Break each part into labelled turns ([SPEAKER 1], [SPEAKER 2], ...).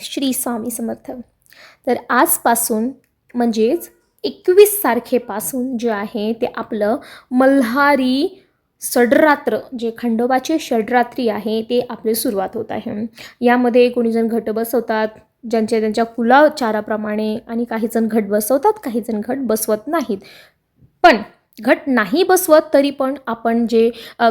[SPEAKER 1] श्री स्वामी समर्थ. तर आजपासून म्हणजेच एकवीस तारखेपासून जे आहे ते आपलं मल्हारी षडरात्र जे खंडोबाचे षडरात्री आहे ते आपले सुरुवात होत आहे. यामध्ये कोणीजण घट बसवतात ज्यांच्या त्यांच्या कुलाचाराप्रमाणे आणि काहीजण घट बसवतात काहीजण घट बसवत नाहीत. पण घट नाही बसवत तरी पण आपण जे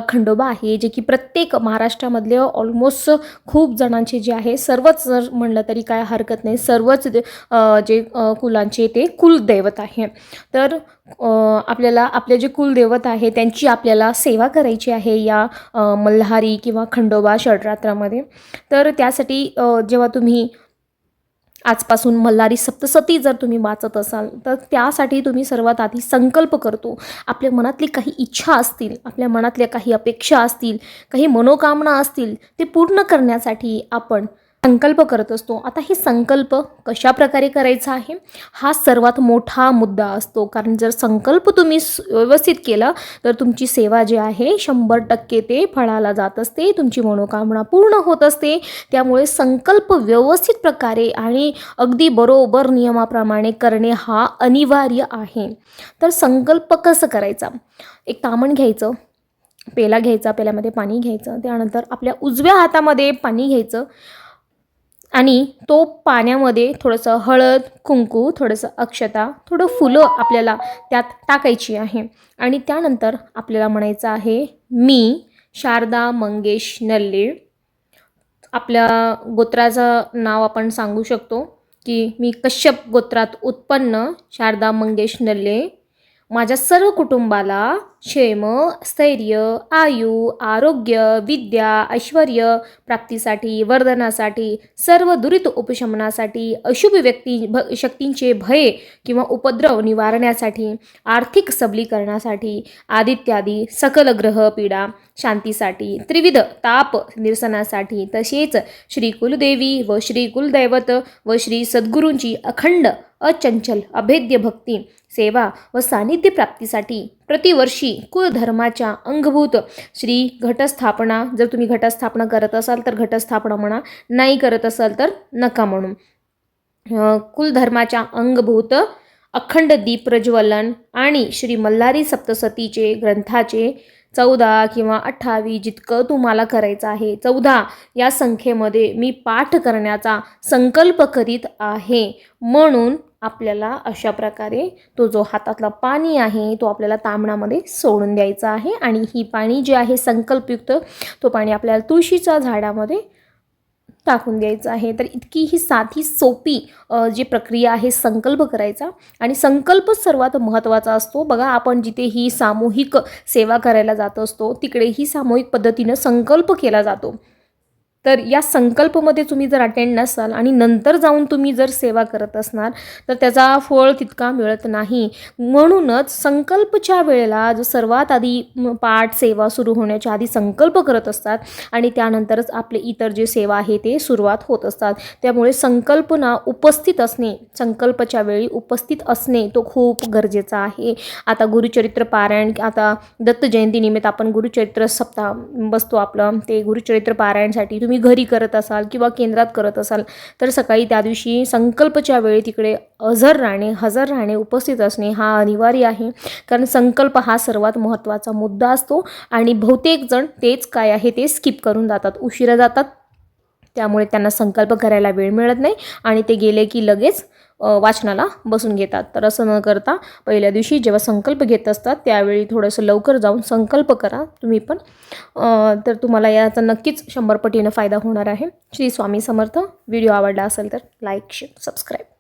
[SPEAKER 1] खंडोबा आहे जे की प्रत्येक महाराष्ट्रामधले ऑलमोस्ट खूप जणांचे जे आहे सर्वच जर म्हणलं तरी काय हरकत नाही. सर्वच जे कुलांचे ते कुलदैवत आहे. तर आपल्याला आपले जे कुलदैवत आहे त्यांची आपल्याला सेवा करायची आहे या मल्हारी किंवा खंडोबा षडरात्रामध्ये तर त्यासाठी जेव्हा तुम्ही आजपासून मल्हारी सप्तसती जर तुम्ही वाचत असाल तर त्यासाठी तुम्ही सर्वात आधी संकल्प करतो. आपल्या मनातली काही इच्छा असतील आपल्या मनातल्या काही अपेक्षा असतील काही मनोकामना असतील ते पूर्ण करण्यासाठी आपण संकल्प करत असतो. आता हे संकल्प कशा प्रकारे करायचा आहे? हा सर्वात मोठा मुद्दा असतो. कारण जर संकल्प तुम्ही व्यवस्थित केला तर तुमची सेवा जी आहे शंभर टक्के ते फळाला जात असते. तुमची मनोकामना पूर्ण होत असते. त्यामुळे संकल्प व्यवस्थित प्रकारे आणि अगदी बरोबर नियमाप्रमाणे करणे हा अनिवार्य आहे. तर संकल्प कसं करायचा? एक तामण घ्यायचं पेला घ्यायचा पेल्यामध्ये पाणी घ्यायचं त्यानंतर आपल्या उजव्या हातामध्ये पाणी घ्यायचं. आणि तो पाण्यामध्ये थोडंसं हळद कुंकू थोडंसं अक्षता थोडं फुलं आपल्याला त्यात टाकायची आहे. आणि त्यानंतर आपल्याला म्हणायचं आहे मी शारदा मंगेश नल्ले. आपल्या गोत्राचं नाव आपण सांगू शकतो की मी कश्यप गोत्रात उत्पन्न शारदा मंगेश नल्ले. माझ्या सर्व कुटुंबाला क्षेम स्थैर्य आयु आरोग्य विद्या ऐश्वर प्राप्तीसाठी वर्धनासाठी सर्व दुरित उपशमनासाठी अशुभ व्यक्ती भ शक्तींचे भय किंवा उपद्रव निवारण्यासाठी आर्थिक सबलीकरणासाठी आदित्यादी सकल ग्रह पीडा शांतीसाठी त्रिविध ताप निरसनासाठी तसेच श्री कुलदेवी व श्री कुलदैवत व श्री सद्गुरूंची अखंड अचंचल अभेद्य भक्ती सेवा व सानिध्य प्राप्तीसाठी प्रतिवर्षी कुलधर्माच्या अंगभूत श्री घटस्थापना. जर तुम्ही घटस्थापना करत असाल तर घटस्थापना म्हणा नाही करत असाल तर नका म्हणून. कुलधर्माच्या अंगभूत अखंड दीप प्रज्वलन आणि श्री मल्हारी सप्तसतीचे ग्रंथाचे चौदा किंवा अठ्ठावीस जितकं तुम्हाला करायचं आहे चौदा या संख्येमध्ये मी पाठ करण्याचा संकल्प करीत आहे. म्हणून आपल्याला अशा प्रकारे तो जो हातातला पाणी आहे तो आपल्याला तांबणामध्ये सोडून द्यायचा आहे. आणि ही पाणी जे आहे संकल्पयुक्त तो पाणी आपल्याला तुळशीच्या झाडामध्ये टाकून द्यायचं आहे. तर इतकी ही साधी सोपी जी प्रक्रिया आहे संकल्प करायचा. आणि संकल्पच सर्वात महत्त्वाचा असतो. बघा आपण जिथे ही सामूहिक सेवा करायला जात असतो तिकडेही सामूहिक पद्धतीनं संकल्प केला जातो. तर या संकल्पमध्ये तुम्ही जर अटेंड नसाल आणि नंतर जाऊन तुम्ही जर सेवा करत असणार तर त्याचा फळ तितका मिळत नाही. म्हणूनच संकल्पच्या वेळेला जो सर्वात आधी पाठ सेवा सुरू होण्याच्या आधी संकल्प करत असतात आणि त्यानंतरच आपले इतर जे सेवा आहे ते सुरुवात होत असतात. त्यामुळे संकल्पना उपस्थित असणे संकल्पच्या वेळी उपस्थित असणे तो खूप गरजेचा आहे. आता गुरुचरित्र पारायण आता दत्त जयंतीनिमित्त आपण गुरुचरित्र सप्ताह बसतो आपलं. ते गुरुचरित्र पारायणसाठी तुम्ही तुम्ही घरी करत असाल किंवा केंद्रात करत असाल तर सकाळी त्या दिवशी संकल्पच्या वेळी तिकडे हजर राहणे हजर राहणे उपस्थित असणे हा अनिवार्य आहे. कारण संकल्प हा सर्वात महत्त्वाचा मुद्दा असतो आणि बहुतेक जण तेच काय आहे ते स्किप करून जातात उशिरा जातात. त्यामुळे त्यांना संकल्प करायला वेळ मिळत नाही आणि ते गेले की लगेच वाचनाला बसून घेतात. तर असं न करता पहिल्या दिवशी जेव्हा संकल्प घेत असतात त्यावेळी थोडंसं लवकर जाऊन संकल्प करा. तुम्ही पण. तर तुम्हाला याचा नक्कीच शंभर पटीनं फायदा होणार आहे. श्री स्वामी समर्थ. व्हिडिओ आवडला असेल तर लाईक शेअर सबस्क्राईब.